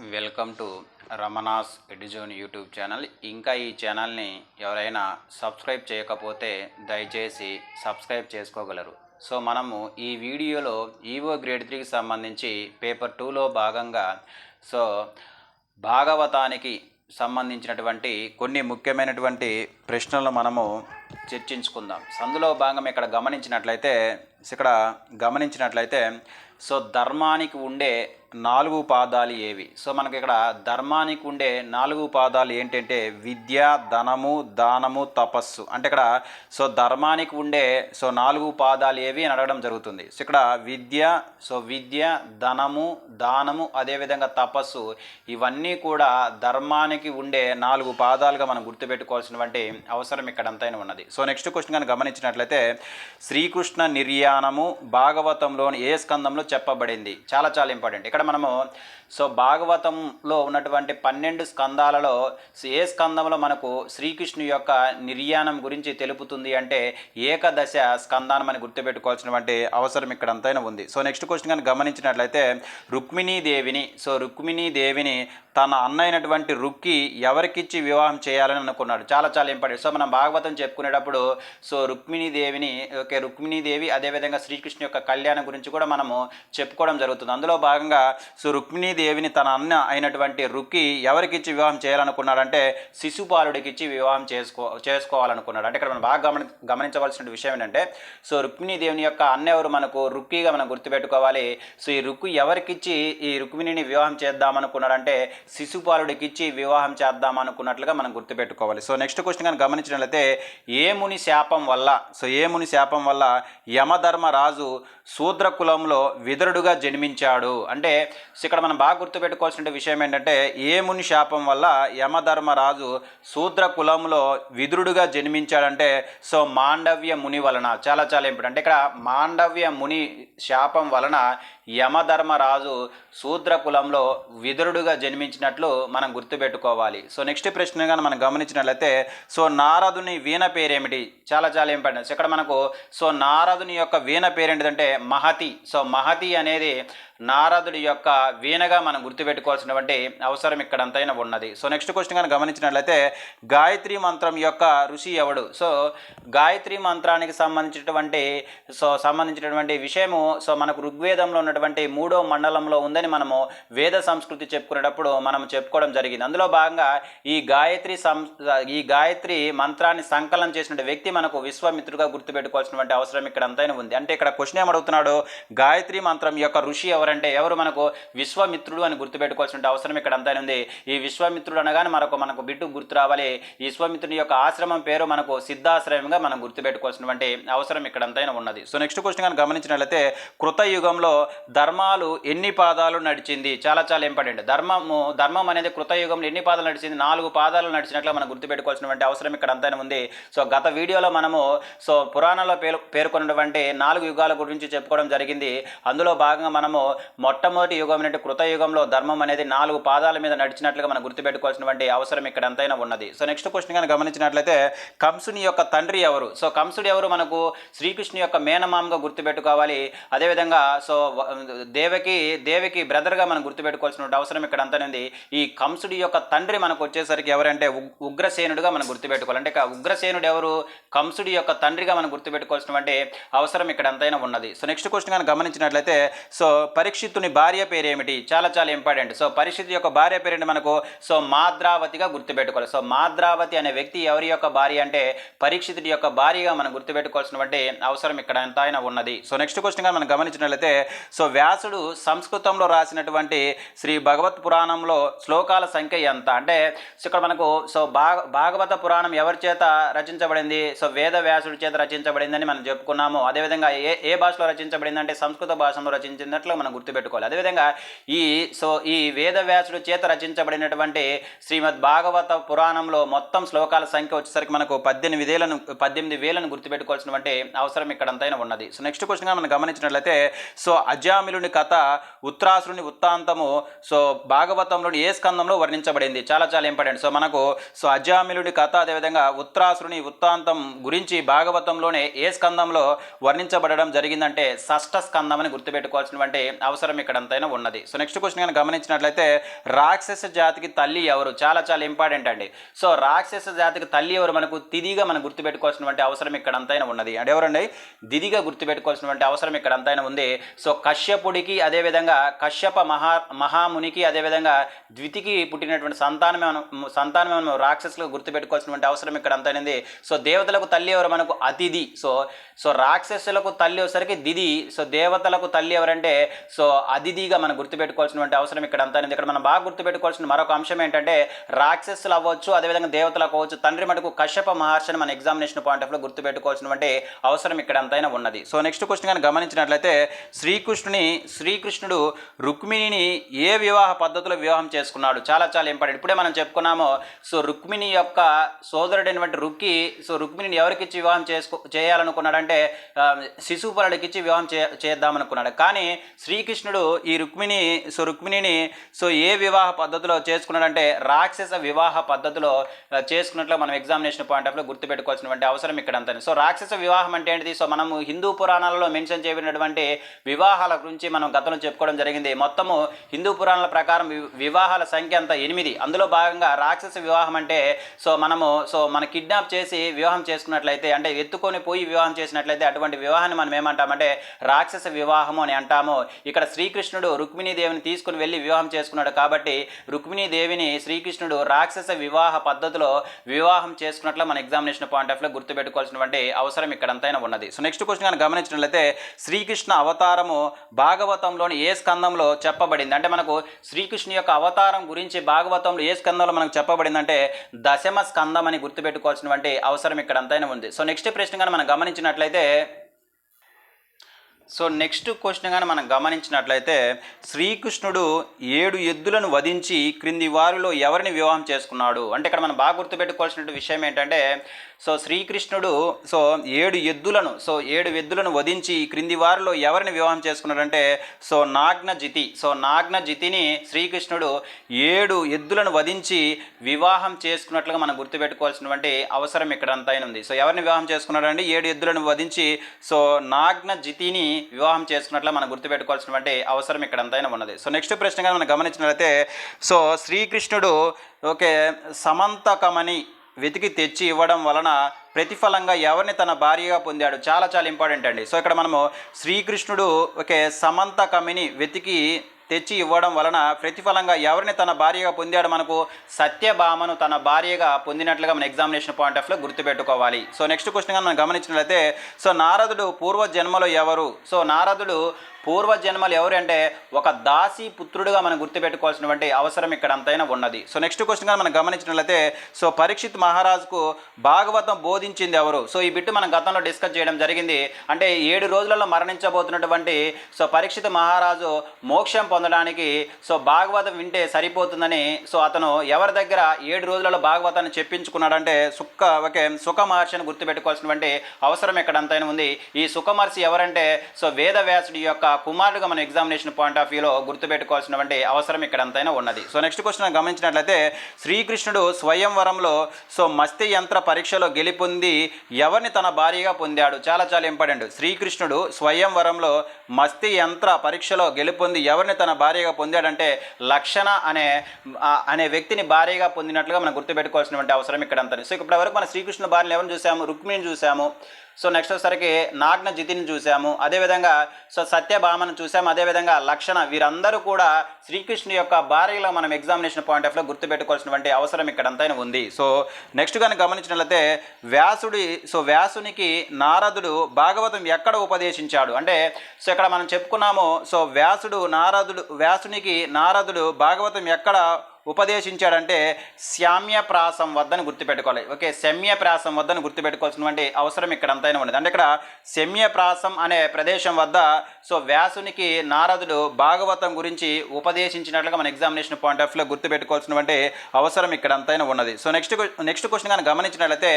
Welcome to Ramana's ఎడిజోన్ YouTube channel. ఇంకా ఈ ఛానల్ని ఎవరైనా సబ్స్క్రైబ్ చేయకపోతే దయచేసి సబ్స్క్రైబ్ చేసుకోగలరు. సో మనము ఈ వీడియోలో ఈవో గ్రేడ్ త్రీకి సంబంధించి పేపర్ టూలో భాగంగా సో భాగవతానికి సంబంధించినటువంటి కొన్ని ముఖ్యమైనటువంటి ప్రశ్నలు మనము చర్చించుకుందాం. అందులో భాగం ఇక్కడ గమనించినట్లయితే ఇక్కడ గమనించినట్లయితే సో ధర్మానికి ఉండే నాలుగు పాదాలు ఏవి? సో మనకి ఇక్కడ ధర్మానికి ఉండే నాలుగు పాదాలు ఏంటంటే విద్య ధనము దానము తపస్సు. అంటే ఇక్కడ సో ధర్మానికి ఉండే సో నాలుగు పాదాలు ఏవి అని అడగడం జరుగుతుంది. సో ఇక్కడ విద్య సో విద్య ధనము దానము అదేవిధంగా తపస్సు ఇవన్నీ కూడా ధర్మానికి ఉండే నాలుగు పాదాలుగా మనం గుర్తుపెట్టుకోవాల్సినటువంటి అవసరం ఇక్కడంతైనా ఉన్నది. సో నెక్స్ట్ క్వశ్చన్ కానీ గమనించినట్లయితే శ్రీకృష్ణ నిర్యాణము భాగవతంలోని ఏ స్కందంలో చెప్పబడింది? చాలా చాలా ఇంపార్టెంట్. ఇక్కడ ఇక్కడ మనము సో భాగవతంలో ఉన్నటువంటి పన్నెండు స్కందాలలో ఏ స్కందంలో మనకు శ్రీకృష్ణు యొక్క నిర్యాణం గురించి తెలుపుతుంది అంటే ఏకదశ స్కందాన్ని మనం గుర్తుపెట్టుకోవాల్సినటువంటి అవసరం ఇక్కడ అంతైనా ఉంది. సో నెక్స్ట్ క్వశ్చన్ కానీ గమనించినట్లయితే రుక్మిణీదేవిని సో రుక్మిణీదేవిని తన అన్న అయినటువంటి రుక్కి ఎవరికిచ్చి వివాహం చేయాలని అనుకున్నాడు. చాలా చాలా ఇంపార్టెంట్. సో మనం భాగవతం చెప్పుకునేటప్పుడు సో రుక్మిణీదేవిని ఓకే రుక్మిణీదేవి అదేవిధంగా శ్రీకృష్ణు యొక్క కళ్యాణం గురించి కూడా మనము చెప్పుకోవడం జరుగుతుంది. అందులో భాగంగా సో దేవిని తన అన్న అయినటువంటి రుక్కి ఎవరికిచ్చి వివాహం చేయాలనుకున్నాడంటే శిశుపాలుడికిచ్చి వివాహం చేసుకో చేసుకోవాలనుకున్నాడు. అంటే ఇక్కడ మనం బాగా గమని గమనించవలసిన విషయం ఏంటంటే సో రుక్మిణీదేవిని యొక్క అన్న ఎవరు మనకు రుక్కిగా మనం గుర్తుపెట్టుకోవాలి. సో ఈ రుక్కు ఎవరికిచ్చి ఈ రుక్మిణిని వివాహం చేద్దామనుకున్నాడంటే శిశుపాలుడికిచ్చి వివాహం చేద్దాం అనుకున్నట్లుగా మనం గుర్తుపెట్టుకోవాలి. సో నెక్స్ట్ క్వశ్చన్ కానీ గమనించినట్లయితే ఏ ముని శాపం వల్ల సో ఏ ముని శాపం వల్ల యమధర్మరాజు శూద్ర కులంలో విదురుడుగా జన్మించాడు. అంటే ఇక్కడ మనం బాగా గుర్తుపెట్టుకోవాల్సిన విషయం ఏంటంటే ఏ ముని శాపం వల్ల యమధర్మరాజు శూద్ర కులంలో విదురుడుగా జన్మించాడంటే సో మాండవ్య ముని వలన చాలా చాలా ఇంపార్టెంట్. అంటే ఇక్కడ మాండవ్య ముని శాపం వలన యమధర్మరాజు శూద్ర కులంలో విదురుడుగా జన్మించినట్లు మనం గుర్తుపెట్టుకోవాలి. సో నెక్స్ట్ ప్రశ్న కానీ మనం గమనించినట్లయితే సో నారదుని వీణ పేరేమిటి? చాలా చాలా ఇంపార్టెంట్. ఇక్కడ మనకు సో నారదుని యొక్క వీణ పేరేంటిదంటే మహతి. సో మహతి అనేది నారదుడి యొక్క వీణగా మనం గుర్తుపెట్టుకోవాల్సినటువంటి అవసరం ఇక్కడ అంతైనా ఉన్నది. సో నెక్స్ట్ క్వశ్చన్ కానీ గమనించినట్లయితే గాయత్రి మంత్రం యొక్క ఋషి ఎవడు? సో గాయత్రి మంత్రానికి సంబంధించినటువంటి సో సంబంధించినటువంటి విషయము సో మనకు ఋగ్వేదంలో ఉన్నటువంటి మూడో మండలంలో ఉందని మనము వేద సంస్కృతి చెప్పుకునేటప్పుడు మనం చెప్పుకోవడం జరిగింది. అందులో భాగంగా ఈ గాయత్రి సం ఈ గాయత్రి మంత్రాన్ని సంకలనం చేసిన వ్యక్తి మనకు విశ్వమిత్రుడుగా గుర్తుపెట్టుకోవాల్సినటువంటి అవసరం ఇక్కడ అంతైనా ఉంది. అంటే ఇక్కడ క్వశ్చన్ ఏమడుగుతున్నాడు? గాయత్రి మంత్రం యొక్క ఋషి ఎవరంటే ఎవరు మనకు విశ్వామిత్రుడు అని గుర్తుపెట్టుకోవాల్సిన అవసరం ఇక్కడ అంతా ఉంది. ఈ విశ్వామిత్రుడు అనగానే మనకు మనకు బిడ్డు గుర్తు రావాలి. ఈ యొక్క ఆశ్రమం పేరు మనకు సిద్ధాశ్రమంగా మనం గుర్తుపెట్టుకోవాల్సినటువంటి అవసరం ఇక్కడ అంతైనా ఉన్నది. సో నెక్స్ట్ క్వశ్చన్ కానీ గమనించినట్లయితే కృతయుగంలో ధర్మాలు ఎన్ని పాదాలు నడిచింది? చాలా చాలా ఇంపార్టెంట్. ధర్మము ధర్మం అనేది కృతయుగంలో ఎన్ని పాదాలు నడిచింది? నాలుగు పాదాలు నడిచినట్లు మనం గుర్తుపెట్టుకోవాల్సినటువంటి అవసరం ఇక్కడ అంతైనా ఉంది. సో గత వీడియోలో మనము సో పురాణంలో పేరు పేర్కొన్నటువంటి నాలుగు యుగాల గురించి చెప్పుకోవడం జరిగింది. అందులో భాగంగా మనము మొట్టమొదటి యుగం అంటే కృతయుగంలో ధర్మం అనేది నాలుగు పాదాల మీద నడిచినట్లుగా మనం గుర్తుపెట్టుకోవాల్సినటువంటి అవసరం ఇక్కడ ఎంతైనా ఉన్నది. సో నెక్స్ట్ క్వశ్చన్ కానీ గమనించినట్లయితే కంసుని యొక్క తండ్రి ఎవరు? సో కంసుడు ఎవరు మనకు? శ్రీకృష్ణు యొక్క మేనమామగా గుర్తుపెట్టుకోవాలి. అదేవిధంగా సో దేవకి దేవకి బ్రదర్గా మనం గుర్తుపెట్టుకోవాల్సిన అవసరం ఇక్కడ అంతనేది ఈ కంసుడి యొక్క తండ్రి మనకు వచ్చేసరికి ఎవరంటే ఉగ్రసేనుడుగా మనం గుర్తుపెట్టుకోవాలి. అంటే ఉగ్రసేనుడు ఎవరు? కంసుడి యొక్క తండ్రిగా మనం గుర్తుపెట్టుకోవాల్సినటువంటి అవసరం ఇక్కడ ఎంతైనా ఉన్నది. సో నెక్స్ట్ క్వశ్చన్ కానీ గమనించినట్లయితే సో పరీక్షిత్తుని భార్య పేరు ఏమిటి చాలా చాలా ఇంపార్టెంట్. సో పరీక్షిత్ యొక్క భార్య పేరు మనకు? సో మాద్రావతిగా గుర్తుపెట్టుకోవాలి. సో మాద్రావతి అనే వ్యక్తి ఎవరి యొక్క భార్య అంటే పరీక్షితుడి యొక్క భార్యగా మనం గుర్తుపెట్టుకోవాల్సినటువంటి అవసరం ఇక్కడ ఎంత అయినా ఉన్నది. సో నెక్స్ట్ క్వశ్చన్గా మనం గమనించినట్లయితే సో వ్యాసుడు సంస్కృతంలో రాసినటువంటి శ్రీ భగవత్ పురాణంలో శ్లోకాల సంఖ్య ఎంత? అంటే ఇక్కడ మనకు సో భాగ భాగవత పురాణం ఎవరి చేత రచించబడింది? సో వేద వ్యాసుడి చేత రచించబడిందని మనం చెప్పుకున్నాము. అదేవిధంగా ఏ ఏ భాషలో రచించబడింది అంటే సంస్కృత భాషలో రచించినట్లు మనం గుర్తుపెట్టుకోవాలి. అదేవిధంగా ఈ సో ఈ వేదవ్యాసుడు చేత రచించబడినటువంటి శ్రీమద్ భాగవత పురాణంలో మొత్తం శ్లోకాల సంఖ్య వచ్చేసరికి మనకు పద్దెనిమిది వేలను పద్దెనిమిది వేలను గుర్తుపెట్టుకోవాల్సినటువంటి అవసరం ఇక్కడంతైనా ఉన్నది. సో నెక్స్ట్ క్వశ్చన్గా మనం గమనించినట్లయితే సో అజామిలుని కథ ఉత్తరాసురుని వృత్తాంతము సో భాగవతంలోని ఏ స్కందంలో వర్ణించబడింది? చాలా చాలా ఇంపార్టెంట్. సో మనకు సో అజామిలుడి కథ అదేవిధంగా ఉత్తరాసురుని వృత్తాంతం గురించి భాగవతంలోనే ఏ స్కందంలో వర్ణించబడడం జరిగిందంటే షష్ఠ స్కందం అని గుర్తుపెట్టుకోవాల్సినటువంటి అవసరం ఇక్కడ అంతైనా ఉన్నది. సో నెక్స్ట్ క్వశ్చన్ కనుక గమనించినట్లయితే రాక్షస జాతికి తల్లి ఎవరు? చాలా చాలా ఇంపార్టెంట్ అండి. సో రాక్షస జాతికి తల్లి ఎవరు? మనకు తిదిగా మనం గుర్తుపెట్టుకోవాల్సినటువంటి అవసరం ఇక్కడ అంతైనా ఉన్నది. అంటే ఎవరండి? దిదిగా గుర్తుపెట్టుకోవాల్సినటువంటి అవసరం ఇక్కడ అంతైనా ఉంది. సో కశ్యపుడికి అదేవిధంగా కశ్యప మహా మహామునికి అదేవిధంగా ద్వితికి పుట్టినటువంటి సంతానమే సంతానమే మనం రాక్షసులకు గుర్తుపెట్టుకోవాల్సినటువంటి అవసరం ఇక్కడ అంతైనది సో దేవతలకు తల్లి ఎవరు? మనకు అతిథి. సో సో రాక్షసులకు తల్లి వచ్చేసరికి దిది. సో దేవతలకు తల్లి ఎవరంటే సో అతిథిగా మనం గుర్తుపెట్టుకోవాల్సినటువంటి అవసరం ఇక్కడ అంతా ఇక్కడ మనం బాగా గుర్తుపెట్టుకోవాల్సిన మరొక అంశం ఏంటంటే రాక్షసులు అవ్వచ్చు అదేవిధంగా దేవతలు అవ్వచ్చు తండ్రి మటుకు కశ్యప మహర్షిని మన ఎగ్జామినేషన్ పాయింట్ ఆఫ్లో గుర్తుపెట్టుకోవాల్సినటువంటి అవసరం ఇక్కడ అంతైనా ఉన్నది. సో నెక్స్ట్ క్వశ్చన్ కానీ గమనించినట్లయితే శ్రీకృష్ణుని శ్రీకృష్ణుడు రుక్మిణిని ఏ వివాహ పద్ధతిలో వివాహం చేసుకున్నాడు? చాలా చాలా ఇంపార్టెంట్. ఇప్పుడే మనం చెప్పుకున్నాము సో రుక్మిణి యొక్క సోదరుడైనటువంటి రుక్కి సో రుక్మిణిని ఎవరికి ఇచ్చి వివాహం చేసుకో చేయాలనుకున్నాడంటే ఆ, ఇచ్చి వివాహం చే చేద్దామనుకున్నాడు. కానీ శ్రీ శ్రీకృష్ణుడు ఈ రుక్మిణి సో రుక్మిణిని సో ఏ వివాహ పద్ధతిలో చేసుకున్నాడంటే రాక్షస వివాహ పద్ధతిలో చేసుకున్నట్లు మనం ఎగ్జామినేషన్ పాయింట్ ఆఫ్లో గుర్తుపెట్టుకోవాల్సినటువంటి అవసరం ఇక్కడ అంతా సో రాక్షస వివాహం అంటే ఏంటిది? సో మనము హిందూ పురాణాలలో మెన్షన్ చేయబడినటువంటి వివాహాల గురించి మనం గతంలో చెప్పుకోవడం జరిగింది. మొత్తము హిందూ పురాణాల ప్రకారం వి- వివాహాల సంఖ్య అంతా ఎనిమిది. అందులో భాగంగా రాక్షస వివాహం అంటే సో మనము సో మన కిడ్నాప్ చేసి వివాహం చేసుకున్నట్లయితే అంటే ఎత్తుకొని పోయి వివాహం చేసినట్లయితే అటువంటి వివాహాన్ని మనం ఏమంటామంటే రాక్షస వివాహము అని అంటాము. ఇక్కడ శ్రీకృష్ణుడు రుక్మిణీదేవిని తీసుకుని వెళ్ళి వివాహం చేసుకున్నాడు కాబట్టి రుక్మిణీదేవిని శ్రీకృష్ణుడు రాక్షస వివాహ పద్ధతిలో వివాహం చేసుకున్నట్లు మన ఎగ్జామినేషన్ పాయింట్ ఆఫ్లో గుర్తుపెట్టుకోవాల్సినటువంటి అవసరం ఇక్కడంతైనా ఉన్నది. సో నెక్స్ట్ క్వశ్చన్ కానీ గమనించినట్లయితే శ్రీకృష్ణ అవతారము భాగవతంలోని ఏ స్కందంలో చెప్పబడింది? అంటే మనకు శ్రీకృష్ణ యొక్క అవతారం గురించి భాగవతంలో ఏ స్కందంలో మనకు చెప్పబడిందంటే దశమ స్కందం అని గుర్తుపెట్టుకోవాల్సినటువంటి అవసరం ఇక్కడ అంతైనా ఉంది. సో నెక్స్ట్ ప్రశ్న కానీ మనం గమనించినట్లయితే సో నెక్స్ట్ క్వశ్చన్ కానీ మనం గమనించినట్లయితే శ్రీకృష్ణుడు ఏడు ఎద్దులను వధించి క్రింది వారిలో ఎవరిని వివాహం చేసుకున్నాడు? అంటే ఇక్కడ మనం బాగా గుర్తుపెట్టుకోవాల్సిన విషయం ఏంటంటే సో శ్రీకృష్ణుడు సో ఏడు ఎద్దులను సో ఏడు ఎద్దులను వధించి క్రింది వారిలో ఎవరిని వివాహం చేసుకున్నాడంటే సో నాగ్న జితి సో నాగ్న జితిని శ్రీకృష్ణుడు ఏడు ఎద్దులను వధించి వివాహం చేసుకున్నట్లుగా మనం గుర్తుపెట్టుకోవాల్సినటువంటి అవసరం ఇక్కడ అంతైన ఉంది. సో ఎవరిని వివాహం చేసుకున్నాడంటే ఏడు ఎద్దులను వధించి సో నాగ్న జితిని వివాహం చేసుకున్నట్లు మనం గుర్తుపెట్టుకోవాల్సినటువంటి అవసరం ఇక్కడ అంతైనా ఉన్నది. సో నెక్స్ట్ ప్రశ్నగా మనం గమనించినట్లయితే సో శ్రీకృష్ణుడు ఓకే సమంతకమని వెతికి తెచ్చి ఇవ్వడం వలన ప్రతిఫలంగా ఎవరిని తన భార్యగా పొందాడు? చాలా చాలా ఇంపార్టెంట్ అండి. సో ఇక్కడ మనము శ్రీకృష్ణుడు ఓకే సమంత కమిని వెతికి తెచ్చి ఇవ్వడం వలన ప్రతిఫలంగా ఎవరిని తన భార్యగా పొందాడు? మనకు సత్యభామను తన భార్యగా పొందినట్లుగా మన ఎగ్జామినేషన్ పాయింట్ ఆఫ్లో గుర్తుపెట్టుకోవాలి. సో నెక్స్ట్ క్వశ్చన్గా మనం గమనించినట్లయితే సో నారదుడు పూర్వ జన్మలో ఎవరు? సో నారదుడు పూర్వ జన్మలు ఎవరు అంటే ఒక దాసి పుత్రుడుగా మనం గుర్తుపెట్టుకోవాల్సినటువంటి అవసరం ఇక్కడ అంతైనా ఉన్నది. సో నెక్స్ట్ క్వశ్చన్ మనం గమనించినట్లయితే సో పరీక్షిత్ మహారాజుకు భాగవతం బోధించింది ఎవరు? సో ఈ బిట్టు మనం గతంలో డిస్కస్ చేయడం జరిగింది. అంటే ఏడు రోజులలో మరణించబోతున్నటువంటి సో పరీక్షిత్ మహారాజు మోక్షం పొందడానికి సో భాగవతం వింటే సరిపోతుందని సో అతను ఎవరి దగ్గర ఏడు రోజులలో భాగవతాన్ని చెప్పించుకున్నాడంటే సుక్క ఒకే సుఖ మహర్షిని గుర్తుపెట్టుకోవాల్సినటువంటి అవసరం ఇక్కడ అంతైనా ఉంది. ఈ సుఖ మహర్షి ఎవరంటే సో వేదవ్యాసుడి యొక్క కుమారుడుగా మన ఎగ్జామినేషన్ పాయింట్ ఆఫ్ వ్యూలో గుర్తుపెట్టుకోవాల్సినటువంటి అవసరం ఇక్కడ అంతైనా ఉన్నది సో నెక్స్ట్ క్వశ్చన్ గమనించినట్లయితే శ్రీకృష్ణుడు స్వయంవరంలో సో మస్తి యంత్ర పరీక్షలో గెలిపొంది ఎవరిని తన భార్యగా పొందాడు? చాలా చాలా ఇంపార్టెంట్. శ్రీకృష్ణుడు స్వయంవరంలో మస్తి యంత్ర పరీక్షలో గెలుపొంది ఎవరిని తన భార్యగా పొందాడంటే లక్షణ అనే అనే వ్యక్తిని భార్యగా పొందినట్లుగా మనం గుర్తుపెట్టుకోవాల్సినటువంటి అవసరం ఇక్కడ అంతా సో ఇప్పటి వరకు మన శ్రీకృష్ణ భార్యను ఎవరిని చూసాము? రుక్మిణిని చూసాము. సో నెక్స్ట్ వచ్చేసరికి నాగ్న జితిని చూసాము. అదేవిధంగా సో సత్యభామను చూసాము. అదేవిధంగా లక్షణ వీరందరూ కూడా శ్రీకృష్ణు యొక్క భార్యలో మనం ఎగ్జామినేషన్ పాయింట్ ఆఫ్లో గుర్తుపెట్టుకోవాల్సినటువంటి అవసరం ఇక్కడ ఉంది. సో నెక్స్ట్ కానీ గమనించినట్లయితే వ్యాసుడి సో వ్యాసునికి నారదుడు భాగవతం ఎక్కడ ఉపదేశించాడు? అంటే సో ఇక్కడ మనం చెప్పుకున్నాము సో వ్యాసుడు నారదుడు వ్యాసునికి నారదుడు భాగవతం ఎక్కడ ఉపదేశించాడంటే శామ్యప్రాసం వద్దని గుర్తుపెట్టుకోవాలి. ఓకే శమ్యప్రాసం వద్దని గుర్తుపెట్టుకోవాల్సినటువంటి అవసరం ఇక్కడ అంతైనా ఉండదు అంటే ఇక్కడ శమ్యప్రాసం అనే ప్రదేశం వద్ద సో వ్యాసునికి నారదుడు భాగవతం గురించి ఉపదేశించినట్లుగా మన ఎగ్జామినేషన్ పాయింట్ ఆఫ్ వ్యూలో గుర్తుపెట్టుకోవాల్సినటువంటి అవసరం ఇక్కడ అంతైనా ఉన్నది. సో నెక్స్ట్ నెక్స్ట్ క్వశ్చన్ కానీ గమనించినట్లయితే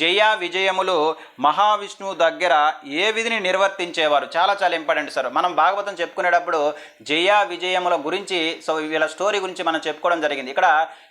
జయ విజయములు మహావిష్ణువు దగ్గర ఏ విధిని నిర్వర్తించేవారు? చాలా చాలా ఇంపార్టెంట్ సార్. మనం భాగవతం చెప్పుకునేటప్పుడు జయ విజయముల గురించి సో వీళ్ళ స్టోరీ గురించి మనం చెప్పుకోవడం జరిగింది జరిగింది. ఇక్కడ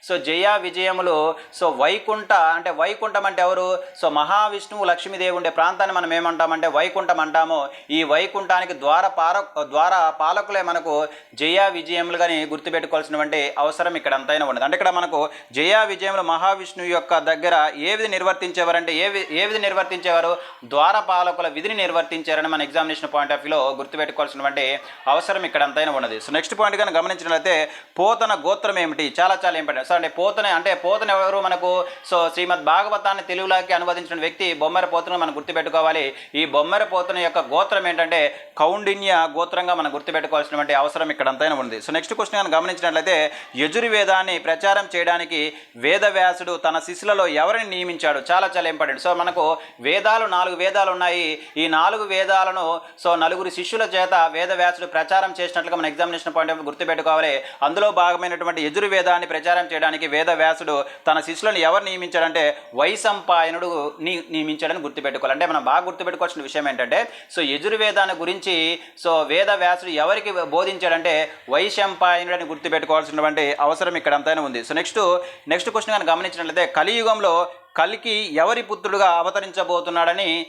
సో జయ విజయములు సో వైకుంఠ అంటే వైకుంఠం అంటే ఎవరు? సో మహావిష్ణువు లక్ష్మీదేవి ఉండే ప్రాంతాన్ని మనం ఏమంటామంటే వైకుంఠం అంటాము. ఈ వైకుంఠానికి ద్వార పార ద్వార పాలకులే మనకు జయ విజయములుగాని గుర్తుపెట్టుకోవాల్సినటువంటి అవసరం ఇక్కడ అంతైనా ఉండదు అంటే ఇక్కడ మనకు జయ విజయములు మహావిష్ణువు యొక్క దగ్గర ఏ విధి నిర్వర్తించేవారంటే ఏ ఏ విధి నిర్వర్తించేవారు? ద్వార పాలకుల విధిని నిర్వర్తించారని మన ఎగ్జామినేషన్ పాయింట్ ఆఫ్ వ్యూలో గుర్తుపెట్టుకోవాల్సినటువంటి అవసరం ఇక్కడ అంతైనా ఉన్నది. సో నెక్స్ట్ పాయింట్ కానీ గమనించినట్లయితే పోతన గోత్రం ఏమిటి? చాలా చాలా ఇంపార్టెంట్. సో అంటే పోతన అంటే పోతన ఎవరు మనకు? సో శ్రీమద్ భాగవతాన్ని తెలుగులోకి అనువదించిన వ్యక్తి బొమ్మర పోతను మనం గుర్తుపెట్టుకోవాలి. ఈ బొమ్మర పోతన యొక్క గోత్రం ఏంటంటే కౌండిన్య గోత్రంగా మనం గుర్తుపెట్టుకోవాల్సినటువంటి అవసరం ఇక్కడ అంతైనా ఉంది. సో నెక్స్ట్ క్వశ్చన్ కానీ గమనించినట్లయితే యజుర్వేదాన్ని ప్రచారం చేయడానికి వేదవ్యాసుడు తన శిష్యులలో ఎవరిని నియమించాడు? చాలా చాలా ఇంపార్టెంట్. సో మనకు వేదాలు నాలుగు వేదాలు ఉన్నాయి. ఈ నాలుగు వేదాలను సో నలుగురు శిష్యుల చేత వేదవ్యాసుడు ప్రచారం చేసినట్లుగా మన ఎగ్జామినేషన్ పాయింట్ ఆఫ్ గుర్తుపెట్టుకోవాలి. అందులో భాగమైనటువంటి యజుర్వేదాన్ని ప్రచారం చేయడానికి వేదవ్యాసుడు తన శిష్యులను ఎవరు నియమించాడంటే వైసంపాయనుడు ని నియమించాడని గుర్తుపెట్టుకోవాలి. అంటే మనం బాగా గుర్తుపెట్టుకోవాల్సిన విషయం ఏంటంటే సో యజుర్వేదాన్ని గురించి సో వేదవ్యాసుడు ఎవరికి బోధించాడంటే వైశంపాయనుడు అని గుర్తుపెట్టుకోవాల్సినటువంటి అవసరం ఇక్కడ అంతైనా ఉంది. సో నెక్స్ట్ నెక్స్ట్ క్వశ్చన్ కానీ గమనించినట్లయితే కలియుగంలో కలికి ఎవరి పుత్రుడుగా అవతరించబోతున్నాడని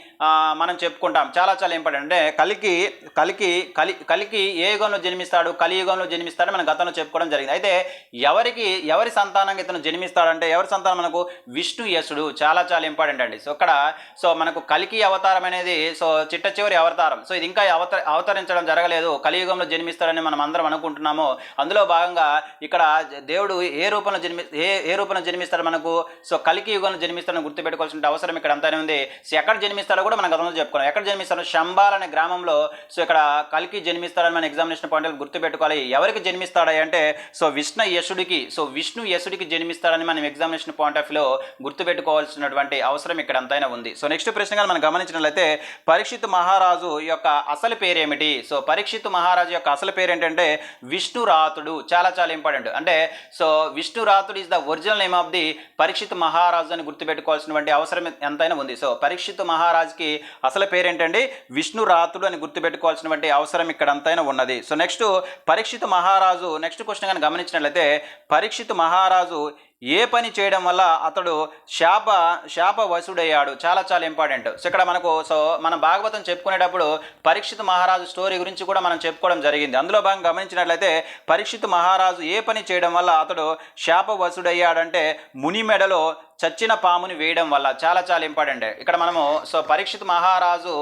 మనం చెప్పుకుంటాం. చాలా చాలా ఇంపార్టెంట్. అంటే కలికి కలికి కలి కలికి ఏ యుగంలో జన్మిస్తాడు కలియుగంలో జన్మిస్తాడు మనం గతంలో చెప్పుకోవడం జరిగింది. అయితే ఎవరికి ఎవరి సంతానంగా ఇతను జన్మిస్తాడంటే ఎవరి సంతానం మనకు? విష్ణు యసుడు. చాలా చాలా ఇంపార్టెంట్ అండి. సో అక్కడ సో మనకు కలికి అవతారం అనేది సో చిట్ట చివరి అవతారం. సో ఇది ఇంకా అవత అవతరించడం జరగలేదు. కలియుగంలో జన్మిస్తాడని మనం అందరం అనుకుంటున్నాము. అందులో భాగంగా ఇక్కడ దేవుడు ఏ రూపంలో జన్మి ఏ ఏ రూపంలో జన్మిస్తాడు మనకు? సో కలికి యుగంలో జన్మి జన్మిస్తారని గుర్తుపెట్టుకోవాల్సిన అవసరం ఇక్కడ అంతానే ఉంది. సో ఎక్కడ జన్మిస్తాడో కూడా మనం గతంలో చెప్పుకున్నాం. ఎక్కడ జన్మిస్తాడో శంబాల్ అనే గ్రామంలో సో ఇక్కడ కలికి జన్మిస్తాడని మన ఎగ్జామినేషన్ పాయింట్లు గుర్తుపెట్టుకోవాలి. ఎవరికి జన్మిస్తాడా అంటే సో విష్ణు యశుడికి సో విష్ణు యశుడికి జన్మిస్తాడని మనం ఎగ్జామినేషన్ పాయింట్ ఆఫ్ వ్యూలో గుర్తుపెట్టుకోవాల్సినటువంటి అవసరం ఇక్కడ అంతైనా ఉంది. సో నెక్స్ట్ ప్రశ్నగా మనం గమనించినట్లయితే పరీక్షిత్ మహారాజు యొక్క అసలు పేరేమిటి? సో పరీక్షిత్ మహారాజు యొక్క అసలు పేరు ఏంటంటే విష్ణురాతుడు. చాలా చాలా ఇంపార్టెంట్. అంటే so విష్ణురాతుడు is the original name of the Parikshit మహారాజు అని గుర్తుపెట్టుకోవాల్సినటువంటి అవసరం ఎంతైనా ఉంది. సో పరీక్షిత్ మహారాజ్కి అసలు పేరేంటండి? విష్ణురాతుడు అని గుర్తుపెట్టుకోవాల్సినటువంటి అవసరం ఇక్కడ అంతైనా ఉన్నది. సో నెక్స్ట్ పరీక్షిత్ మహారాజు నెక్స్ట్ క్వశ్చన్ కానీ గమనించినట్లయితే పరీక్షిత్ మహారాజు ఏ పని చేయడం వల్ల అతడు శాప శాప వసుడయ్యాడు చాలా చాలా ఇంపార్టెంట్. సో ఇక్కడ మనకు సో మన భాగవతం చెప్పుకునేటప్పుడు పరీక్షిత్ మహారాజు స్టోరీ గురించి కూడా మనం చెప్పుకోవడం జరిగింది. అందులో భాగం గమనించినట్లయితే పరీక్షిత్ మహారాజు ఏ పని చేయడం వల్ల అతడు శాప వసుడయ్యాడంటే ముని మెడలో చచ్చిన పాముని వేయడం వల్ల. చాలా చాలా ఇంపార్టెంట్. ఇక్కడ మనము సో పరీక్షిత్ మహారాజు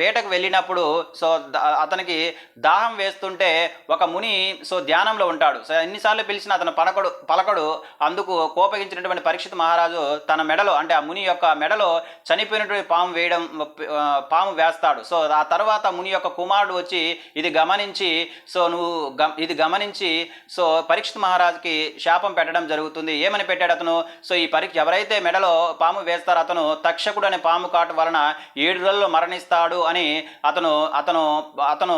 వేటకు వెళ్ళినప్పుడు సో అతనికి దాహం వేస్తుంటే ఒక ముని సో ధ్యానంలో ఉంటాడు. సో ఎన్నిసార్లు పిలిచిన అతను పలకడు పలకడు అందుకు కోపగించినటువంటి పరీక్షిత్ మహారాజు తన మెడలో అంటే ఆ ముని యొక్క మెడలో చనిపోయినటువంటి పాము వేయడం పాము వేస్తాడు. సో ఆ తర్వాత ముని యొక్క కుమారుడు వచ్చి ఇది గమనించి సో నువ్వు ఇది గమనించి సో పరీక్షిత్ మహారాజుకి శాపం పెట్టడం జరుగుతుంది. ఏమని పెట్టాడు అతను? సో ఈ పరీక్ష ఎవరైతే మెడలో పాము వేస్తారో అతను తక్షకుడు అనే పాము కాటు వలన ఏడు రోజుల్లో మరణిస్తాడు అని అతను అతను అతను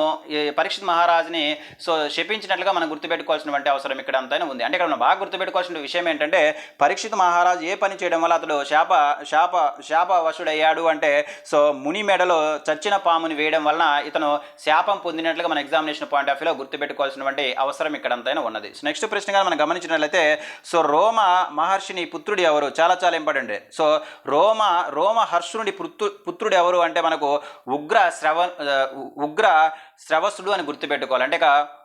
పరీక్షిత్ మహారాజుని సో శపించినట్లుగా మనం గుర్తుపెట్టుకోవాల్సినటువంటి అవసరం ఇక్కడ అంతైనా ఉంది. అంటే ఇక్కడ మనం బాగా గుర్తుపెట్టుకోవాల్సిన విషయం ఏంటంటే పరీక్షిత్ మహారాజు ఏ పని చేయడం వల్ల అతడు శాప శాప శాప వశుడయ్యాడు అంటే సో ముని మెడలో చచ్చిన పాముని వేయడం వలన ఇతను శాపం పొందినట్లుగా మన ఎగ్జామినేషన్ పాయింట్ ఆఫ్ వ్యూలో గుర్తుపెట్టుకోవాల్సినటువంటి అవసరం ఇక్కడంతైనా ఉన్నది. సో నెక్స్ట్ ప్రశ్నగా మనం గమనించినట్లయితే సో రోమ మహర్షిని పుత్రుడు ఎవరు? చాలా చాలా ఇంపార్టెంట్. సో రోమ రోమ హర్షునుడి పుత్రు పుత్రుడు ఎవరు అంటే మనకు ఉగ్ర శ్రవ ఉగ్ర శ్రవసుడు అని గుర్తుపెట్టుకోవాలి. అంటే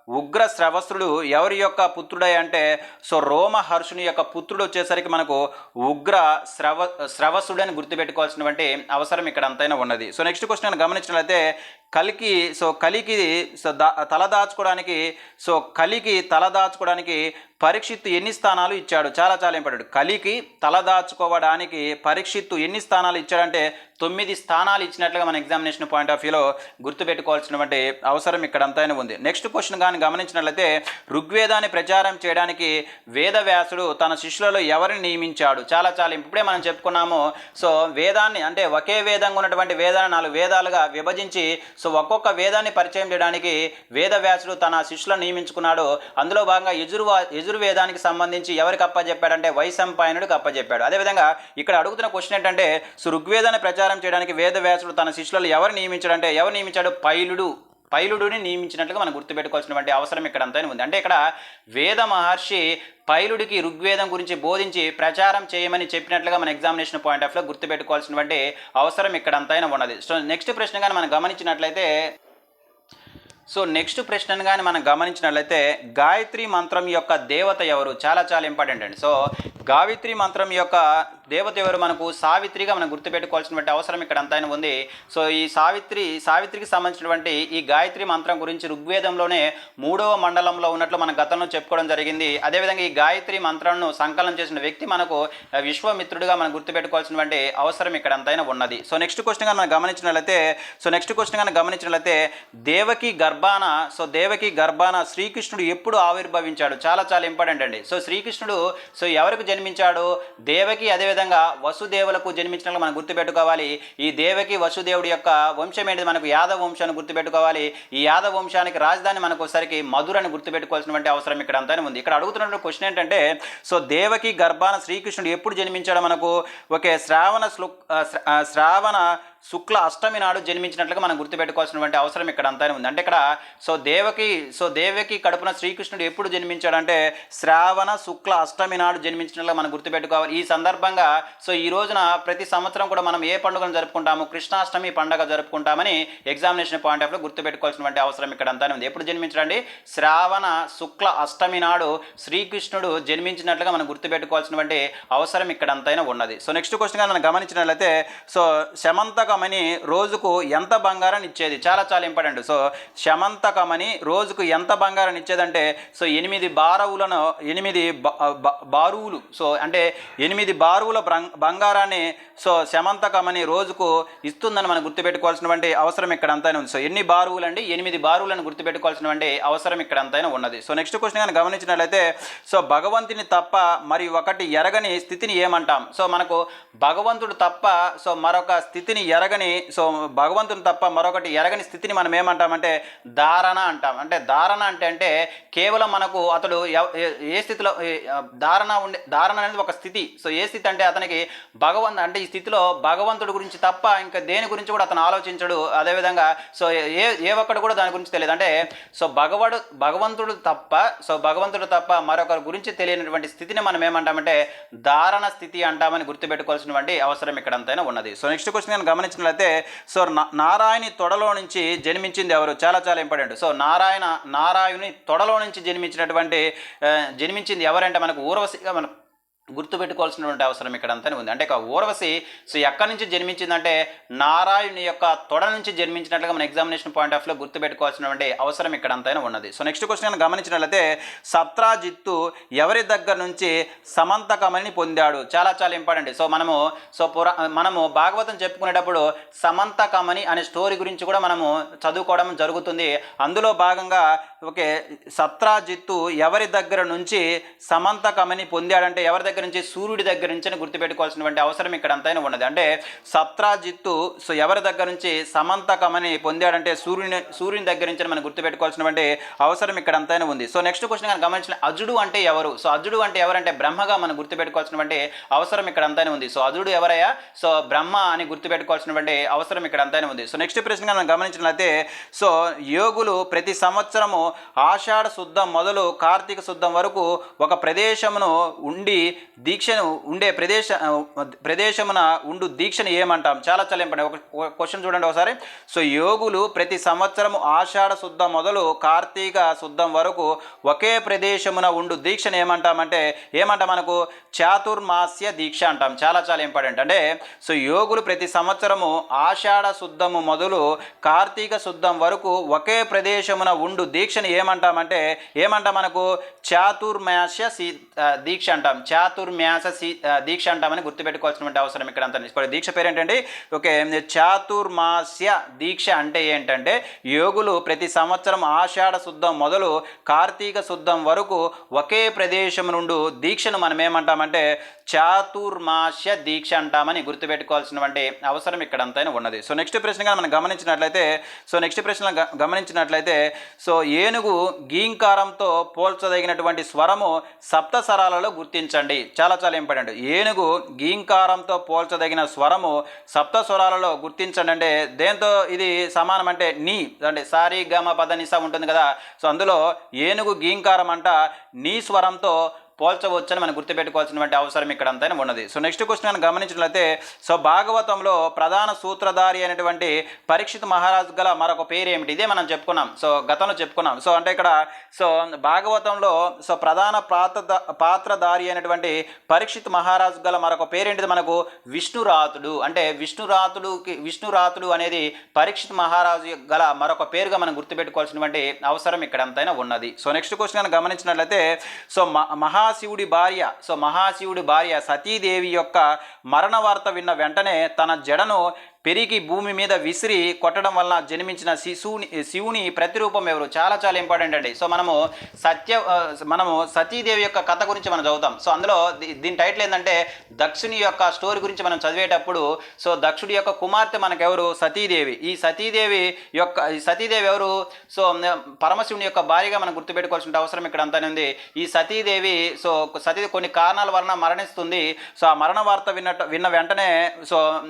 ఉగ్ర శ్రవసుడు ఎవరి యొక్క పుత్రుడై అంటే సో రోమహర్షుని యొక్క పుత్రుడు వచ్చేసరికి మనకు ఉగ్ర శ్రవ శ్రవసుడు అని గుర్తుపెట్టుకోవాల్సినటువంటి అవసరం ఇక్కడ అంతైనా ఉన్నది. సో నెక్స్ట్ క్వశ్చన్ గమనించినట్లయితే కలికి సో కలికి సో దా తల దాచుకోవడానికి సో కలికి తల దాచుకోవడానికి పరీక్షిత్తు ఎన్ని స్థానాలు ఇచ్చాడు? చాలా చాలా ఇంపార్టెంట్. కలికి తల దాచుకోవడానికి పరీక్షిత్తు ఎన్ని స్థానాలు ఇచ్చాడంటే తొమ్మిది స్థానాలు ఇచ్చినట్లుగా మన ఎగ్జామినేషన్ పాయింట్ ఆఫ్ వ్యూలో గుర్తుపెట్టుకోవాల్సినటువంటి అవసరం ఇక్కడ అంతైనా ఉంది. నెక్స్ట్ క్వశ్చన్ కానీ గమనించినట్లయితే ఋగ్వేదాన్ని ప్రచారం చేయడానికి వేదవ్యాసుడు తన శిష్యులలో ఎవరిని నియమించాడు? చాలా చాలా ఇప్పుడే మనం చెప్పుకున్నాము. సో వేదాన్ని అంటే ఒకే వేదంగా ఉన్నటువంటి వేదాన్ని నాలుగు వేదాలుగా విభజించి సో ఒక్కొక్క వేదాన్ని పరిచయం చేయడానికి వేదవ్యాసుడు తన శిష్యులను నియమించుకున్నాడు. అందులో భాగంగా యజుర్వా యజుర్వేదానికి సంబంధించి ఎవరికి అప్పచెప్పాడంటే వైశంపాయనుడికి అప్పచెప్పాడు అదేవిధంగా ఇక్కడ అడుగుతున్న క్వశ్చన్ ఏంటంటే ఋగ్వేదాన్ని ప్రచారం చేయడానికి వేదవ్యాసుడు తన శిష్యులను ఎవరు నియమించాడంటే ఎవరు నియమించాడు? పైలుడు. పైలుడిని నియమించినట్లుగా మనం గుర్తుపెట్టుకోవాల్సినటువంటి అవసరం ఇక్కడ అంతైనా ఉంది. అంటే ఇక్కడ వేద మహర్షి పైలుడికి ఋగ్వేదం గురించి బోధించి ప్రచారం చేయమని చెప్పినట్లుగా మన ఎగ్జామినేషన్ పాయింట్ ఆఫ్లో గుర్తుపెట్టుకోవాల్సినటువంటి అవసరం ఇక్కడ అంతైనా ఉన్నది. సో నెక్స్ట్ ప్రశ్నగా మనం గమనించినట్లయితే సో నెక్స్ట్ ప్రశ్నను కానీ మనం గమనించినట్లయితే గాయత్రి మంత్రం యొక్క దేవత ఎవరు? చాలా చాలా ఇంపార్టెంట్ అండి. సో గాయత్రి మంత్రం యొక్క దేవత ఎవరు మనకు సావిత్రిగా మనం గుర్తుపెట్టుకోవాల్సినటువంటి అవసరం ఇక్కడ అంతైనా ఉంది. సో ఈ సావిత్రి సావిత్రికి సంబంధించినటువంటి ఈ గాయత్రి మంత్రం గురించి ఋగ్వేదంలోనే మూడవ మండలంలో ఉన్నట్లు మనం గతంలో చెప్పుకోవడం జరిగింది. అదేవిధంగా ఈ గాయత్రి మంత్రాలను సంకలనం చేసిన వ్యక్తి మనకు విశ్వమిత్రుడిగా మనం గుర్తుపెట్టుకోవాల్సినటువంటి అవసరం ఇక్కడ అంతైనా ఉన్నది. సో నెక్స్ట్ క్వశ్చన్ మనం గమనించినట్లయితే సో నెక్స్ట్ క్వశ్చన్ కానీ గమనించినట్లయితే దేవకి గర్భాన సో దేవకి గర్భాన శ్రీకృష్ణుడు ఎప్పుడు ఆవిర్భవించాడు? చాలా చాలా ఇంపార్టెంట్ అండి. సో శ్రీకృష్ణుడు సో ఎవరికి జన్మించాడు? దేవకి అదేవిధంగా వసుదేవులకు జన్మించినట్లు మనం గుర్తుపెట్టుకోవాలి. ఈ దేవకి వసుదేవుడి యొక్క వంశం ఏంటిది? మనకు యాదవ వంశాన్ని గుర్తుపెట్టుకోవాలి. ఈ యాదవ వంశానికి రాజధాని మనకు ఒకసారికి మధురని గుర్తుపెట్టుకోవాల్సినటువంటి అవసరం ఇక్కడ అంతానే ఉంది. ఇక్కడ అడుగుతున్న క్వశ్చన్ ఏంటంటే సో దేవకి గర్భాన శ్రీకృష్ణుడు ఎప్పుడు జన్మించాడో మనకు? ఒకే శ్రావణ శ్లు శ్రావణ శుక్ల అష్టమి నాడు జన్మించినట్లుగా మనం గుర్తుపెట్టుకోవాల్సినటువంటి అవసరం ఇక్కడ అంతానే ఉంది. అంటే ఇక్కడ సో దేవకి సో దేవకి కడుపున శ్రీకృష్ణుడు ఎప్పుడు జన్మించాడంటే శ్రావణ శుక్ల అష్టమి నాడు జన్మించినట్లుగా మనం గుర్తుపెట్టుకోవాలి. ఈ సందర్భంగా సో ఈ రోజున ప్రతి సంవత్సరం కూడా మనం ఏ పండుగను జరుపుకుంటాము? కృష్ణాష్టమి పండుగ జరుపుకుంటామని ఎగ్జామినేషన్ పాయింట్ ఆఫ్లో గుర్తుపెట్టుకోవాల్సినటువంటి అవసరం ఇక్కడ అంతానే ఉంది. ఎప్పుడు జన్మించడండి? శ్రావణ శుక్ల అష్టమి నాడు శ్రీకృష్ణుడు జన్మించినట్లుగా మనం గుర్తుపెట్టుకోవాల్సినటువంటి అవసరం ఇక్కడ అంతైనా ఉన్నది. సో నెక్స్ట్ క్వశ్చన్ మనం గమనించినట్లయితే సో శమంతకమని రోజుకు ఎంత బంగారాన్ని ఇచ్చేది? చాలా చాలా ఇంపార్టెంట్. సో శమంతకమని రోజుకు ఎంత బంగారాన్ని ఇచ్చేదంటే సో ఎనిమిది బారవులను ఎనిమిది బారువులు సో అంటే ఎనిమిది బారువుల బంగారాన్ని సో శమంతకమని రోజుకు ఇస్తుందని మనం గుర్తుపెట్టుకోవాల్సినటువంటి అవసరం ఇక్కడ అంతైనా ఉంది. సో ఎన్ని బారువులు అండి ఎనిమిది బారువులను గుర్తుపెట్టుకోవాల్సినటువంటి అవసరం ఇక్కడ అంతైనా ఉన్నది. సో నెక్స్ట్ క్వశ్చన్ కానీ గమనించినట్లయితే సో భగవంతుని తప్ప మరి ఒకటి ఎరగని స్థితిని ఏమంటాం? సో మనకు భగవంతుడు తప్ప సో మరొక స్థితిని ఎరగని సో భగవంతుని తప్ప మరొకటి ఎరగని స్థితిని మనం ఏమంటామంటే ధారణ అంటాం. అంటే ధారణ అంటే అంటే కేవలం మనకు అతడు ఏ- ఏ స్థితిలో ధారణ ఉండే ధారణ అనేది ఒక స్థితి. సో ఏ స్థితి అంటే అతనికి భగవంత్ అంటే ఈ స్థితిలో భగవంతుడి గురించి తప్ప ఇంకా దేని గురించి కూడా అతను ఆలోచించడు. అదేవిధంగా సో ఏ ఏ ఒక్కడు కూడా దాని గురించి తెలియదు. అంటే సో భగవడు భగవంతుడు తప్ప సో భగవంతుడు తప్ప మరొకరి గురించి తెలియనటువంటి స్థితిని మనం ఏమంటామంటే ధారణ స్థితి అంటామని గుర్తుపెట్టుకోవాల్సినటువంటి అవసరం ఇక్కడ అంతైనా ఉన్నది. సో నెక్స్ట్ క్వశ్చన్ నేను గమనించినట్లయితే సో నారాయణి తొడలో నుంచి జన్మించింది ఎవరు? చాలా చాలా ఇంపార్టెంట్. సో నారాయణ నారాయణి తొడలో నుంచి జన్మించినటువంటి జన్మించింది ఎవరంటే మనకు ఊర్వశిగా మనకు గుర్తుపెట్టుకోవాల్సినటువంటి అవసరం ఇక్కడ అంతానే ఉంది. అంటే ఒక ఊర్వశి సో ఎక్కడి నుంచి జన్మించిందంటే నారాయణుని యొక్క తొడ నుంచి జన్మించినట్లుగా మన ఎగ్జామినేషన్ పాయింట్ ఆఫ్లో గుర్తుపెట్టుకోవాల్సినటువంటి అవసరం ఇక్కడ అంతా ఉన్నది. సో నెక్స్ట్ క్వశ్చన్ గమనించినట్లయితే సత్రాజిత్తు ఎవరి దగ్గర నుంచి సమంతకమని పొందాడు? చాలా చాలా ఇంపార్టెంట్ సో మనము సో పురా మనము భాగవతం చెప్పుకునేటప్పుడు సమంతకమని అనే స్టోరీ గురించి కూడా మనము చదువుకోవడం జరుగుతుంది. అందులో భాగంగా ఓకే సత్రాజిత్తు ఎవరి దగ్గర నుంచి సమంతకమని పొందాడంటే ఎవరి దగ్గర నుంచి సూర్యుడి దగ్గర నుంచి గుర్తుపెట్టుకోవాల్సినటువంటి అవసరం ఇక్కడ అంతైనా ఉన్నది. అంటే సత్రాజిత్తు సో ఎవరి దగ్గర నుంచి సమంతకమని పొందాడంటే సూర్యుని సూర్యుని దగ్గర నుంచి మనం గుర్తుపెట్టుకోవాల్సినటువంటి అవసరం ఇక్కడ అంతైనా ఉంది. సో నెక్స్ట్ క్వశ్చన్ కానీ గమనించిన అజుడు అంటే ఎవరు? సో అజుడు అంటే ఎవరంటే బ్రహ్మగా మనం గుర్తుపెట్టుకోవాల్సినటువంటి అవసరం ఇక్కడ అంతైనా ఉంది. సో అజుడు ఎవరయ్యా? సో బ్రహ్మ అని గుర్తుపెట్టుకోవాల్సినటువంటి అవసరం ఇక్కడ అంతైనా ఉంది. సో నెక్స్ట్ ప్రశ్న మనం గమనించినట్లయితే సో యోగులు ప్రతి సంవత్సరము ఆషాఢ శుద్ధం మొదలు కార్తీక శుద్ధం వరకు ఒక ప్రదేశమును ఉండి దీక్షను ఉండే ప్రదేశ ప్రదేశమున ఉండు దీక్షను ఏమంటాం? చాలా చాలా ఇంపార్టెంట్ ఒక క్వశ్చన్ చూడండి ఒకసారి. సో యోగులు ప్రతి సంవత్సరం ఆషాఢ శుద్ధం మొదలు కార్తీక శుద్ధం వరకు ఒకే ప్రదేశమున ఉండు దీక్షను ఏమంటామంటే ఏమంటాం మనకు? చాతుర్మాస్య దీక్ష అంటాం. చాలా చాలా ఇంపార్టెంట్ అంటే సో యోగులు ప్రతి సంవత్సరము ఆషాఢ శుద్ధము మొదలు కార్తీక శుద్ధం వరకు ఒకే ప్రదేశమున ఉండు దీక్షను ఏమంటామంటే ఏమంటాం మనకు? చాతుర్మాస్య దీక్ష అంటాం. చాతు చాతుర్మ్యాస దీక్ష అంటామని గుర్తుపెట్టుకోవాల్సినటువంటి అవసరం ఇక్కడ అంతా ఇప్పుడు దీక్ష పేరు ఓకే చాతుర్మాస్య దీక్ష అంటే ఏంటంటే యోగులు ప్రతి సంవత్సరం ఆషాఢ శుద్ధం మొదలు కార్తీక శుద్ధం వరకు ఒకే ప్రదేశం నుండి దీక్షను మనం ఏమంటామంటే చాతుర్మాస్య దీక్ష అంటామని గుర్తుపెట్టుకోవాల్సినటువంటి అవసరం ఇక్కడ అంతైనా ఉన్నది. సో నెక్స్ట్ ప్రశ్నగా మనం గమనించినట్లయితే సో నెక్స్ట్ ప్రశ్న గ- గమనించినట్లయితే సో ఏనుగు గీంకారంతో పోల్చదగినటువంటి స్వరము సప్త స్వరాలలో గుర్తించండి. చాలా చాలా ఇంపార్టెంట్. ఏనుగు గీంకారంతో పోల్చదగిన స్వరము సప్త స్వరాలలో గుర్తించండి అంటే దేంతో ఇది సమానం అంటే నీ అంటే సారీ గమ పద నిసా ఉంటుంది కదా. సో అందులో ఏనుగు గీంకారం అంట నీ స్వరంతో పోల్చవచ్చని మనం గుర్తుపెట్టుకోవాల్సినటువంటి అవసరం ఇక్కడ అంతైనా ఉన్నది. సో నెక్స్ట్ క్వశ్చన్ మనం గమనించినట్లయితే సో భాగవతంలో ప్రధాన సూత్రధారి అయినటువంటి పరీక్షిత్ మహారాజ్ గల మరొక పేరు ఏమిటి ఇదే మనం చెప్పుకున్నాం. సో గతంలో చెప్పుకున్నాం. సో అంటే ఇక్కడ సో భాగవతంలో సో ప్రధాన పాత్ర పాత్రధారి అయినటువంటి పరీక్షిత్ మహారాజ్ గల మరొక పేరేంటిది మనకు? విష్ణురాతుడు. అంటే విష్ణురాతుడుకి విష్ణురాతుడు అనేది పరీక్షిత్ మహారాజు గల మరొక పేరుగా మనం గుర్తుపెట్టుకోవాల్సినటువంటి అవసరం ఇక్కడ అంతైనా ఉన్నది. సో నెక్స్ట్ క్వశ్చన్ కనుక గమనించినట్లయితే సో మ- మహాశివుడి భార్య. సో మహాశివుడి భార్య సతీదేవి యొక్క మరణ వార్త విన్న వెంటనే తన జడను పెరిగి భూమి మీద విసిరి కొట్టడం వలన జన్మించిన శిశువుని శివుని ప్రతిరూపం ఎవరు? చాలా చాలా ఇంపార్టెంట్ అండి. సో మనము సత్య మనము సతీదేవి యొక్క కథ గురించి మనం చదువుతాం. సో అందులో దీ- దీని టైటిల్ ఏంటంటే దక్షుని యొక్క స్టోరీ గురించి మనం చదివేటప్పుడు సో దక్షుడి యొక్క కుమార్తె మనకెవరు? సతీదేవి. ఈ సతీదేవి యొక్క ఈ సతీదేవి ఎవరు? సో పరమశివుని యొక్క భార్యగా మనం గుర్తుపెట్టుకోవాల్సిన అవసరం ఇక్కడ అంతానే ఉంది. ఈ సతీదేవి సో సతీ కొన్ని కారణాల వలన మరణిస్తుంది. సో ఆ మరణ వార్త విన్నట్టు విన్న వెంటనే సో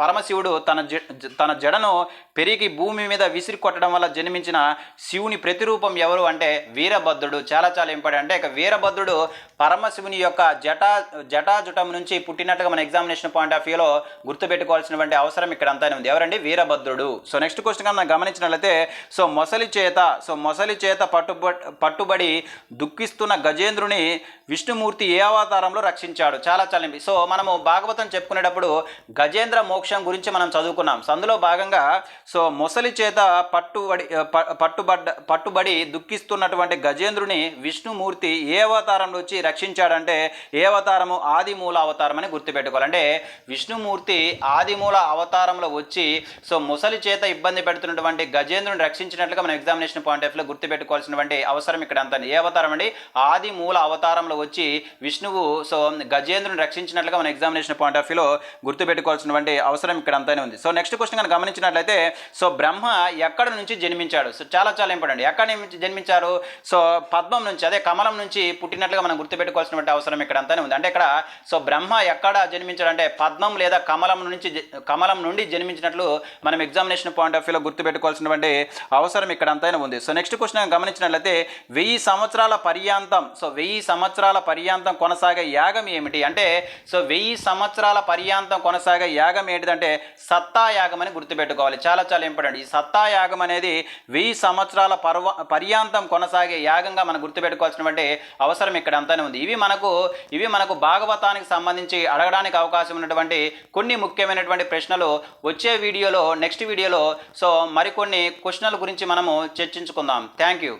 పరమశివుడు తన జ- తన జడను పెరిగి భూమి మీద విసిరి కొట్టడం వల్ల జన్మించిన శివుని ప్రతిరూపం ఎవరు అంటే వీరభద్రుడు. చాలా చాలా ఇంపార్టెంట్. అంటే ఇక వీరభద్రుడు పరమశివుని యొక్క జటా జటాజుటం నుంచి పుట్టినట్టుగా మన ఎగ్జామినేషన్ పాయింట్ ఆఫ్ వ్యూలో గుర్తుపెట్టుకోవాల్సినటువంటి అవసరం ఇక్కడ అంతానే ఉంది. ఎవరండి? వీరభద్రుడు. సో నెక్స్ట్ క్వశ్చన్ మనం గమనించినట్లయితే సో మొసలి చేత సో మొసలి చేత పట్టుబ పట్టుబడి దుఃఖిస్తున్న గజేంద్రుని విష్ణుమూర్తి ఏ అవతారంలో రక్షించాడు? చాలా చాలా సో మనము భాగవతం చెప్పుకునేటప్పుడు గజేంద్ర మోక్షం గురించి మనం చదువుకున్నాం. అందులో భాగంగా సో మొసలి చేత పట్టుబడి ప- పట్టుబడ్డ పట్టుబడి దుఃఖిస్తున్నటువంటి గజేంద్రుని విష్ణుమూర్తి ఏ అవతారంలో వచ్చి రక్షించాడంటే ఏ అవతారము? ఆదిమూల అవతారం అని గుర్తుపెట్టుకోవాలి. అంటే విష్ణుమూర్తి ఆదిమూల అవతారంలో వచ్చి సో ముసలి చేత ఇబ్బంది పెడుతున్నటువంటి గజేంద్రుని రక్షించినట్లుగా మనం ఎగ్జామినేషన్ పాయింట్ ఆఫ్లో గుర్తుపెట్టుకోవాల్సినటువంటి అవసరం ఇక్కడ అంతా ఏ అవతారం అండి? ఆది మూల అవతారంలో వచ్చి విష్ణువు సో గజేంద్రుని రక్షించినట్లుగా మన ఎగ్జామినేషన్ పాయింట్ ఆఫ్ వ్యూలో గుర్తుపెట్టుకోవాల్సినటువంటి అవసరం ఇక్కడ అంతానే ఉంది. సో నెక్స్ట్ క్వశ్చన్ కనుక గమనించినట్లయితే సో బ్రహ్మ ఎక్కడ నుంచి జన్మించాడు? సో చాలా చాలా ఇంపార్టెంట్ ఎక్కడ నుంచి జన్మించారు? సో పద్మం నుంచి అదే కమలం నుంచి పుట్టినట్లుగా మనం గుర్తుపెట్టుకోవాల్సినటువంటి అవసరం ఇక్కడ అంతానే ఉంది. అంటే ఇక్కడ సో బ్రహ్మ ఎక్కడ జన్మించాడు? అంటే పద్మం లేదా కమలం నుంచి కమలం నుండి జన్మించినట్లు మనం ఎగ్జామినేషన్ పాయింట్ ఆఫ్ వ్యూలో గుర్తుపెట్టుకోవాల్సినటువంటి అవసరం ఇక్కడ అంతైనా ఉంది. సో నెక్స్ట్ క్వశ్చన్ గమనించినట్లయితే వెయ్యి సంవత్సరాల పర్యాంతం సో వెయ్యి సంవత్సరాల పర్యాంతం కొనసాగే యాగం ఏమిటి? అంటే సో వెయ్యి సంవత్సరాల పర్యాంతం కొనసాగే యాగం ఏంటిదంటే సత్తా యాగం అని గుర్తుపెట్టుకోవాలి. చాలా చాలా ఇంపార్టెంట్. ఈ సత్తా యాగం అనేది వెయ్యి సంవత్సరాల పర్వ పర్యాంతం కొనసాగే యాగంగా మనం గుర్తుపెట్టుకోవాల్సినటువంటి అవసరం ఇక్కడ అంతానే ఉంది. ఇవి మనకు ఇవి మనకు భాగవతానికి సంబంధించి అడగడానికి అవకాశం ఉన్నటువంటి కొన్ని ముఖ్యమైనటువంటి ప్రశ్నలు వచ్చే వీడియోలో నెక్స్ట్ వీడియోలో సో మరికొన్ని క్వశ్చన్ల గురించి మనము చర్చించుకుందాం. Thank you.